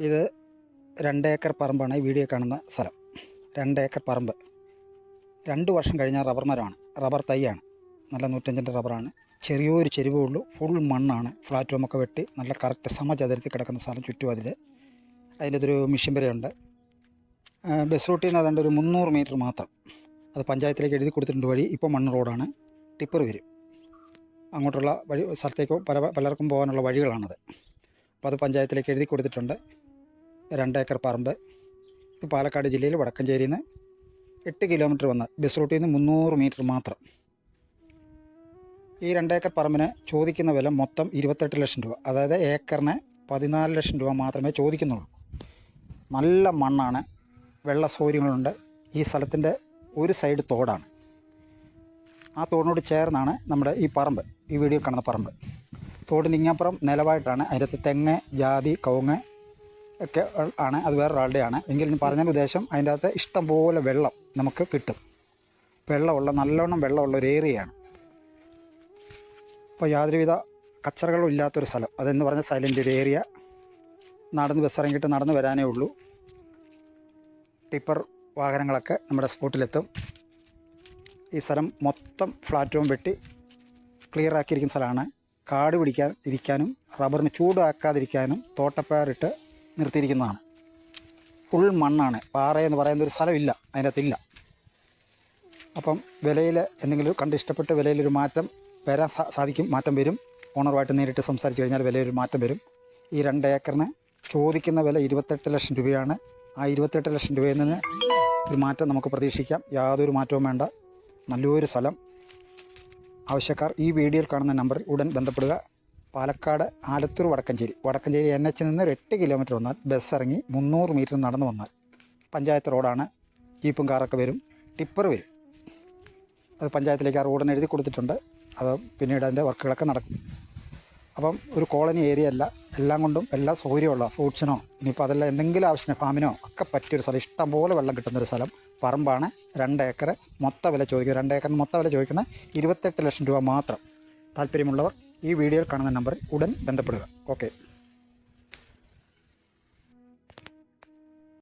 ഇത് രണ്ട് ഏക്കർ പറമ്പാണ് ഈ വീഡിയോ കാണുന്ന സ്ഥലം. രണ്ട് ഏക്കർ പറമ്പ്. രണ്ട് വർഷം കഴിഞ്ഞ റബ്ബർ മരമാണ്. റബ്ബർ തൈയാണ്. നല്ല നൂറ്റഞ്ചിന്റെ റബ്ബറാണ്. ചെറിയൊരു ചെരുവേ ഉള്ളൂ. ഫുൾ മണ്ണാണ്. ഫ്ലാറ്റ് ഒക്കെ വെട്ടി നല്ല കറക്റ്റ് സമചതുരത്തിൽ കിടക്കുന്ന സ്ഥലം ചുറ്റും അതിൽ അതിന്റെ ഒരു മിഷൻ വരെയുണ്ട് ബസ് റൂട്ടിൽ നിന്ന് അതുകൊണ്ട് ഒരു മുന്നൂറ് മീറ്റർ മാത്രം. അത് പഞ്ചായത്തിലേക്ക് എഴുതി കൊടുത്തിട്ടുണ്ട് വഴി ഇപ്പോൾ മണ്ണ് റോഡാണ്. ടിപ്പർ വരും. അങ്ങോട്ടുള്ള വഴി സ്ഥലത്തേക്ക് പല പലർക്കും പോകാനുള്ള വഴികളാണത്. അപ്പോൾ അത് പഞ്ചായത്തിലേക്ക് എഴുതി കൊടുത്തിട്ടുണ്ട്. രണ്ട് ഏക്കർ പറമ്പ്. ഇത് പാലക്കാട് ജില്ലയിൽ വടക്കഞ്ചേരിയിൽ നിന്ന് എട്ട് കിലോമീറ്റർ വന്ന ബസ് റൂട്ടിൽ നിന്ന് മുന്നൂറ് മീറ്റർ മാത്രം. ഈ രണ്ട് ഏക്കർ പറമ്പിന് ചോദിക്കുന്ന വില മൊത്തം ഇരുപത്തെട്ട് ലക്ഷം രൂപ. അതായത് ഏക്കറിന് പതിനാല് ലക്ഷം രൂപ മാത്രമേ ചോദിക്കുന്നുള്ളൂ. നല്ല മണ്ണാണ്. വെള്ള സൗകര്യങ്ങളുണ്ട്. ഈ സ്ഥലത്തിന്റെ ഒരു സൈഡ് തോടാണ്. ആ തോടിനോട് ചേർന്നാണ് നമ്മുടെ ഈ പറമ്പ്. ഈ വീഡിയോ കാണുന്ന പറമ്പ്. തോടിന്റെ ഇങ്ങപ്പുറം നിലവായിട്ടാണ്. അതിനകത്ത് തെങ്ങ് ജാതി കവുങ്ങ് ഒക്കെ ആണ് അത് വേറൊരാളുടെയാണ് എങ്കിൽ ഞാൻ പറഞ്ഞ ഉദ്ദേശം അതിന്റെ അകത്ത് ഇഷ്ടംപോലെ വെള്ളം നമുക്ക് കിട്ടും. വെള്ളമുള്ള നല്ലോണം വെള്ളമുള്ള ഒരു ഏരിയയാണ് അപ്പോൾ യാതൊരുവിധ കച്ചറകളും ഇല്ലാത്തൊരു സ്ഥലം. അതെന്ന് പറഞ്ഞാൽ സൈലന്റ് ഒരു ഏരിയ നടന്ന് ബസ് ഇറങ്ങിയിട്ട് നടന്ന് വരാനേ ഉള്ളൂ. ടിപ്പർ വാഹനങ്ങളൊക്കെ നമ്മുടെ സ്പോട്ടിലെത്തും ഈ സ്ഥലം മൊത്തം ഫ്ലാറ്റും വെട്ടി ക്ലിയർ ആക്കിയിരിക്കുന്ന സ്ഥലമാണ്. കാട് പിടിക്കാൻ ഇരിക്കാനും റബ്ബറിന് ചൂടാക്കാതിരിക്കാനും തോട്ടപ്പയറിട്ട് നിർത്തിയിരിക്കുന്നതാണ്. ഫുൾ മണ്ണാണ്. പാറ എന്ന് പറയുന്ന ഒരു സ്ഥലമില്ല. അതിന്റെ അകത്തില്ല അപ്പം വിലയിൽ എന്തെങ്കിലും കണ്ട് ഇഷ്ടപ്പെട്ട് വിലയിലൊരു മാറ്റം വരാൻ സാധിക്കും മാറ്റം വരും. ഓണറുമായിട്ട് നേരിട്ട് സംസാരിച്ച് കഴിഞ്ഞാൽ വിലയൊരു മാറ്റം വരും. ഈ രണ്ട് ഏക്കറിന് ചോദിക്കുന്ന വില ഇരുപത്തെട്ട് ലക്ഷം രൂപയാണ്. ആ ഇരുപത്തെട്ട് ലക്ഷം രൂപയിൽ നിന്ന് ഒരു മാറ്റം നമുക്ക് പ്രതീക്ഷിക്കാം. യാതൊരു മാറ്റവും വേണ്ട. നല്ലൊരു സ്ഥലം. ആവശ്യക്കാർ ഈ വീഡിയോയിൽ കാണുന്ന നമ്പറിൽ ഉടൻ ബന്ധപ്പെടുക. പാലക്കാട് ആലത്തൂർ വടക്കഞ്ചേരി. വടക്കഞ്ചേരി എൻ എച്ചിൽ നിന്ന് എട്ട് കിലോമീറ്റർ വന്നാൽ ബസ് ഇറങ്ങി മുന്നൂറ് മീറ്റർ നടന്നു വന്നാൽ പഞ്ചായത്ത് റോഡാണ്. ജീപ്പും കാറൊക്കെ വരും. ടിപ്പർ വരും. അത് പഞ്ചായത്തിലേക്ക് ആ റോഡിന് എഴുതി കൊടുത്തിട്ടുണ്ട്. അത് പിന്നീട് അതിന്റെ വർക്കുകളൊക്കെ നടക്കും. അപ്പം ഒരു കോളനി ഏരിയ അല്ല. എല്ലാം കൊണ്ടും എല്ലാ സൗകര്യമുള്ള ഫ്രൂട്ട്സിനോ ഇനിയിപ്പോൾ അതെല്ലാം എന്തെങ്കിലും ആവശ്യത്തിന് ഫാമിനോ ഒക്കെ പറ്റിയൊരു സ്ഥലം. ഇഷ്ടം പോലെ വെള്ളം കിട്ടുന്നൊരു സ്ഥലം. പറമ്പാണ്. രണ്ട് ഏക്കർ മൊത്ത വില ചോദിക്കുന്നത്. രണ്ട് ഏക്കറിന് മൊത്ത വില ചോദിക്കുന്ന ഇരുപത്തെട്ട് ലക്ഷം രൂപ മാത്രം താല്പര്യമുള്ളവർ ഈ വീഡിയോയിൽ കാണുന്ന നമ്പറിൽ ഉടൻ ബന്ധപ്പെടുക. ഓക്കെ.